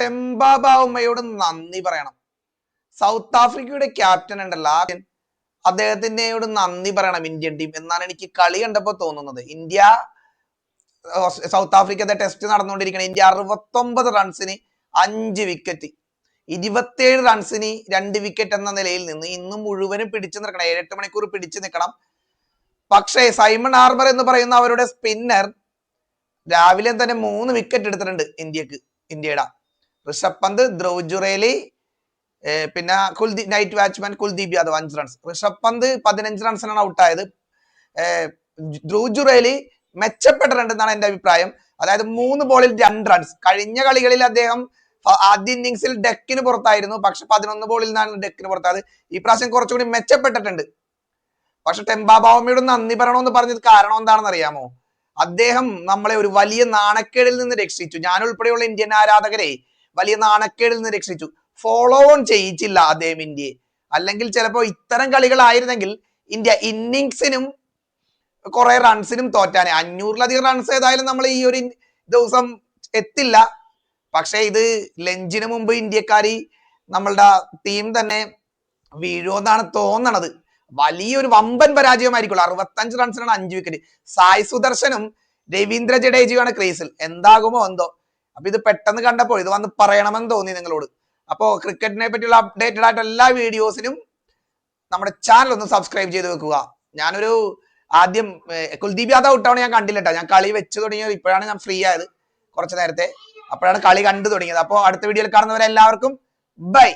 ടെംബാബാവുമ്മയോട് നന്ദി പറയണം. സൗത്ത് ആഫ്രിക്കയുടെ ക്യാപ്റ്റൻ ഉണ്ടല്ലോ. അദ്ദേഹത്തിന്റെയോട് നന്ദി പറയണം ഇന്ത്യൻ ടീം. എന്നാണ് എനിക്ക് കളി കണ്ടപ്പോൾ തോന്നുന്നത്. ഇന്ത്യ സൗത്ത് ആഫ്രിക്കത്തെ ടെസ്റ്റ് നടന്നുകൊണ്ടിരിക്കണം ഇന്ത്യ അറുപത്തൊമ്പത് റൺസിന് അഞ്ച് വിക്കറ്റ് ഇരുപത്തിയേഴ് റൺസിന് രണ്ട് വിക്കറ്റ് എന്ന നിലയിൽ നിന്ന് ഇന്നും മുഴുവനും പിടിച്ചു നിൽക്കണം. ഏഴെട്ട് മണിക്കൂർ പിടിച്ചു നിൽക്കണം. പക്ഷേ സൈമൺ ആർമർ എന്ന് പറയുന്ന അവരുടെ സ്പിന്നർ രാവിലെ തന്നെ മൂന്ന് വിക്കറ്റ് എടുത്തിട്ടുണ്ട് ഇന്ത്യയ്ക്ക് ഇന്ത്യയുടെ. ഋഷഭ് പന്ത് ധ്രുവ് ജുറേലി പിന്നെ കുൽദീപ് നൈറ്റ് വാച്ച്മാൻ കുൽദീപ് യാദവ് അഞ്ച് റൺസ് ഋഷഭ് പന്ത് പതിനഞ്ച് റൺസിനാണ് ഔട്ടായത് ധ്രുവ് ജുറേലി മെച്ചപ്പെട്ടിട്ടുണ്ടെന്നാണ് എന്റെ അഭിപ്രായം. അതായത് മൂന്ന് ബോളിൽ രണ്ട് റൺസ് കഴിഞ്ഞ കളികളിൽ അദ്ദേഹം ആദ്യ ഇന്നിങ്സിൽ ഡെക്കിന് പുറത്തായിരുന്നു. പക്ഷെ പതിനൊന്ന് ബോളിൽ നിന്നാണ് ഡെക്കിന് പുറത്തായത്. ഈ പ്രാവശ്യം കുറച്ചുകൂടി മെച്ചപ്പെട്ടിട്ടുണ്ട്. പക്ഷെ ടെമ്പാബാവമ്മയോട് നന്ദി പറയണമെന്ന് പറഞ്ഞത് കാരണം എന്താണെന്ന് അറിയാമോ അദ്ദേഹം നമ്മളെ ഒരു വലിയ നാണക്കേടിൽ നിന്ന് രക്ഷിച്ചു. ഞാൻ ഉൾപ്പെടെയുള്ള ഇന്ത്യൻ ആരാധകരെ വലിയ നാണക്കേടിൽ നിന്ന് രക്ഷിച്ചു. ഫോളോ ഓൺ ചെയ്യിച്ചില്ല അദ്ദേഹം ഇന്ത്യയെ. അല്ലെങ്കിൽ ചിലപ്പോൾ ഇത്തരം കളികളായിരുന്നെങ്കിൽ ഇന്ത്യ ഇന്നിങ്സിനും കുറെ റൺസിനും തോറ്റാനെ അഞ്ഞൂറിലധികം റൺസ് ഏതായാലും നമ്മൾ ഈ ഒരു ദിവസം എത്തില്ല. പക്ഷേ ഇത് ലഞ്ചിന് മുമ്പ് ഇന്ത്യക്കാരി നമ്മളുടെ ടീം തന്നെ വീഴുമെന്നാണ് തോന്നണത്. വലിയൊരു വമ്പൻ പരാജയമായിരിക്കുള്ളൂ. അറുപത്തഞ്ച് റൺസിനാണ് അഞ്ച് വിക്കറ്റ് സായ് സുദർശനും രവീന്ദ്ര ജഡേജയുമാണ് ക്രീസിൽ. എന്താകുമോ എന്തോ. അപ്പൊ ഇത് പെട്ടെന്ന് കണ്ടപ്പോൾ ഇത് വന്ന് പറയണമെന്ന് തോന്നി നിങ്ങളോട്. അപ്പോ ക്രിക്കറ്റിനെ പറ്റിയുള്ള അപ്ഡേറ്റഡ് ആയിട്ട് എല്ലാ വീഡിയോസിനും നമ്മുടെ ചാനൽ ഒന്ന് സബ്സ്ക്രൈബ് ചെയ്ത് വെക്കുക. ഞാനൊരു ആദ്യം കുൽദീപ് യാദവ് ഔട്ടാണ് ഞാൻ കണ്ടില്ല. ഞാൻ കളി വെച്ച് തുടങ്ങിയത് ഇപ്പോഴാണ് ഞാൻ ഫ്രീ ആയത് കുറച്ച് നേരത്തെ. അപ്പോഴാണ് കളി കണ്ടു തുടങ്ങിയത്. അപ്പോൾ അടുത്ത വീഡിയോയിൽ കാണുന്നവരെ എല്ലാവർക്കും ബൈ